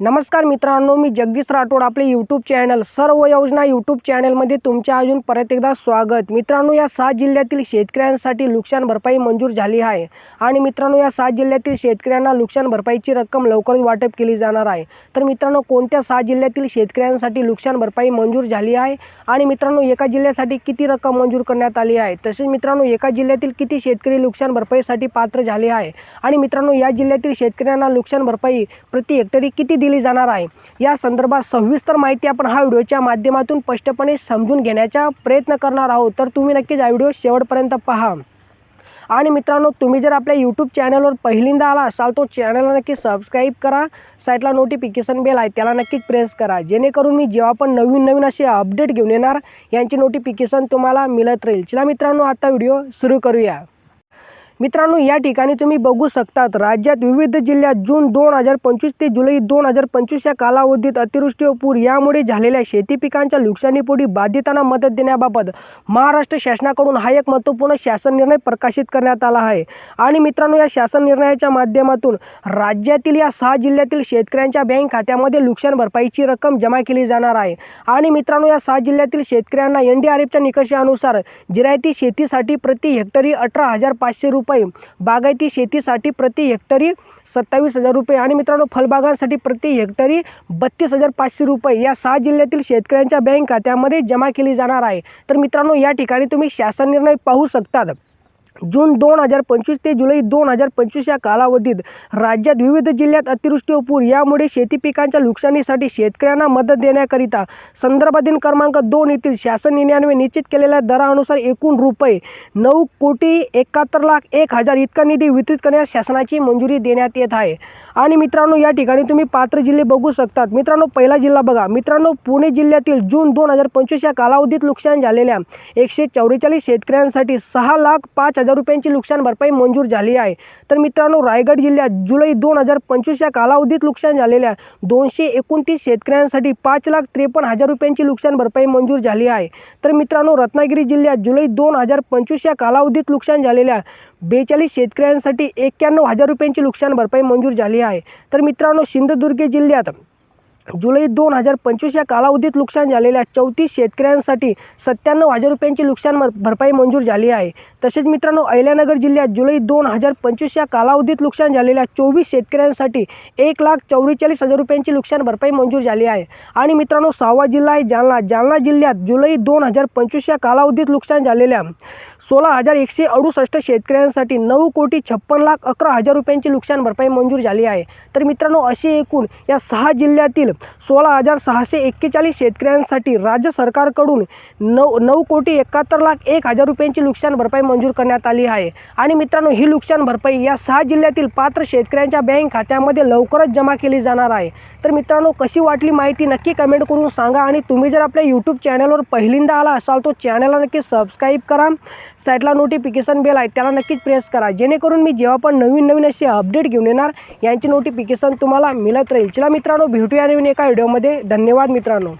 नमस्कार मित्रांनो मी जगदीश राठोड आपले यूट्यूब चॅनल सर्व योजना यूट्यूब चॅनलमध्ये तुमच्या अजून परत एकदा स्वागत. मित्रांनो या सात जिल्ह्यातील शेतकऱ्यांसाठी नुकसान भरपाई मंजूर झाली आहे. आणि मित्रांनो या सात जिल्ह्यातील शेतकऱ्यांना नुकसान भरपाईची रक्कम लवकरच वाटप केली जाणार आहे. तर मित्रांनो कोणत्या सात जिल्ह्यातील शेतकऱ्यांसाठी नुकसान भरपाई मंजूर झाली आहे? आणि मित्रांनो एका जिल्ह्यासाठी किती रक्कम मंजूर करण्यात आली आहे? तसेच मित्रांनो एका जिल्ह्यातील किती शेतकरी नुकसान भरपाईसाठी पात्र झाले आहे? आणि मित्रांनो या जिल्ह्यातील शेतकऱ्यांना नुकसान भरपाई प्रति हेक्टरी किती दिली जाणार आहे. या संदर्भात सविस्तर माहिती आपण हा व्हिडिओच्या माध्यमातून स्पष्टपणे समजून घेण्याचा प्रयत्न करणार आहोत. तर तुम्ही नक्कीच हा व्हिडिओ शेवटपर्यंत पहा. आणि मित्रांनो तुम्ही जर आपल्या यूट्यूब चॅनलवर पहिल्यांदा आला असाल तो चॅनलला नक्की सबस्क्राईब करा. साईटला नोटिफिकेशन बेल आहे त्याला नक्कीच प्रेस करा. जेणेकरून मी जेव्हा पण नवीन नवीन असे अपडेट घेऊन येणार यांची नोटिफिकेशन तुम्हाला मिळत राहील. चला मित्रांनो आता व्हिडिओ सुरू करूया. मित्रांनो या ठिकाणी तुम्ही बघू शकतात राज्यात विविध जिल्ह्यात जून दोन हजार पंचवीस ते जुलै दोन हजार पंचवीस या कालावधीत अतिवृष्टी व पूर यामुळे झालेल्या शेती पिकांच्या नुकसानीपोटी बाधितांना मदत देण्याबाबत महाराष्ट्र शासनाकडून हा एक महत्त्वपूर्ण शासन निर्णय प्रकाशित करण्यात आला आहे. आणि मित्रांनो या शासन निर्णयाच्या माध्यमातून राज्यातील या सहा जिल्ह्यातील शेतकऱ्यांच्या बँक खात्यामध्ये नुकसान भरपाईची रक्कम जमा केली जाणार आहे. आणि मित्रांनो या सहा जिल्ह्यातील शेतकऱ्यांना एन डी आर एफच्या निकषानुसार जिरायती शेतीसाठी प्रति हेक्टरी अठरा हजार पाचशे रुपये बागायती शेतीसाठी प्रति हेक्टरी सत्तावीस हजार रुपये आणि मित्रांनो फळबागांसाठी प्रति हेक्टरी बत्तीस हजार पाचशे रुपये. या सहा जिल्ह्यातील शेतकऱ्यांच्या बँक खात्यामध्ये जमा केली जाणार आहे. तर मित्रांनो या ठिकाणी तुम्ही शासन निर्णय पाहू शकतात. जून दोन हजार पंचवीस ते जुलै दोन हजार पंचवीस या कालावधीत राज्यात विविध जिल्ह्यात अतिवृष्टी व पूर. यामुळे शेती पिकांच्या नुकसानीसाठी शेतकऱ्यांना मदत देण्याकरिता संदर्भाधीन क्रमांक दोन येथील शासन निर्णयान्वये निश्चित केलेल्या दरानुसार एकूण रुपये नऊ कोटी एकाहत्तर लाख एक हजार इतका निधी वितरित करण्यास शासनाची मंजुरी देण्यात येत आहे. आणि मित्रांनो या ठिकाणी तुम्ही पात्र जिल्हे बघू शकतात. मित्रांनो पहिला जिल्हा बघा. मित्रांनो पुणे जिल्ह्यातील जून दोन हजार पंचवीस या कालावधीत नुकसान झालेल्या एकशे चौवेचाळीस शेतकऱ्यांसाठी सहा लाख पाच हजार रुपयांची नुकसान भरपाई मंजूर झाली आहे. तर मित्रांनो रायगड जिल्ह्यात जुलै दोन हजार पंचवीस या कालावधीत नुकसान झालेल्या दोनशे एकोणतीस शेतकऱ्यांसाठी पाच लाख त्रेपन्न हजार रुपयांची नुकसान भरपाई मंजूर झाली आहे. तर मित्रांनो रत्नागिरी जिल्ह्यात जुलै दोन हजार पंचवीस या कालावधीत नुकसान झालेल्या बेचाळीस शेतकऱ्यांसाठी एक्क्याण्णव हजार रुपयांची नुकसान भरपाई मंजूर झाली आहे. तर मित्रांनो सिंधुदुर्ग जिल्ह्यात जुलै दोन हजार पंचवीस या कालावधीत नुकसान झालेल्या चौतीस शेतकऱ्यांसाठी सत्त्याण्णव हजार रुपयांची नुकसान भर- भरपाई मंजूर झाली आहे. तसेच मित्रांनो अहिल्यानगर जिल्ह्यात जुलै दोन हजार पंचवीस या कालावधीत नुकसान झालेल्या चोवीस शेतकऱ्यांसाठी एक लाख चौवेचाळीस हजार रुपयांची नुकसान भरपाई मंजूर झाली आहे. आणि मित्रांनो सहावा जिल्हा आहे जालना. जालना जिल्ह्यात जुलै दोन हजार पंचवीस या कालावधीत नुकसान झालेल्या सोळा हजार एकशे अडुसष्ट शेतकऱ्यांसाठी नऊ कोटी छप्पन लाख अकरा हजार रुपयांची नुकसान भरपाई मंजूर झाली आहे. तर मित्रांनो असे एकूण या सहा जिल्ह्यातील सोळा हजार सहाशे एक्केचाळीस शेतकऱ्यांसाठी राज्य सरकारकडून नऊ नऊ कोटी एकाहत्तर लाख एक हजार रुपयांची नुकसान भरपाई मंजूर करण्यात आली आहे. आणि मित्रांनो ही नुकसान भरपाई या सहा जिल्ह्यातील पात्र शेतकऱ्यांच्या बँक खात्यामध्ये लवकरच जमा केली जाणार आहे. तर मित्रांनो कशी वाटली माहिती नक्की कमेंट करून सांगा आणि तुम्ही जर आपल्या यूट्यूब चॅनलवर पहिल्यांदा आला असाल तो चॅनलला नक्की सबस्क्राईब करा. साईडला नोटिफिकेशन बेल आहे त्याला नक्कीच प्रेस करा. जेणेकरून मी जेव्हा पण नवीन नवीन असे अपडेट घेऊन येणार यांची नोटिफिकेशन तुम्हाला मिळत राहील. चला मित्रांनो भेटूया नवीन एका व्हिडिओमध्ये धन्यवाद मित्रांनो.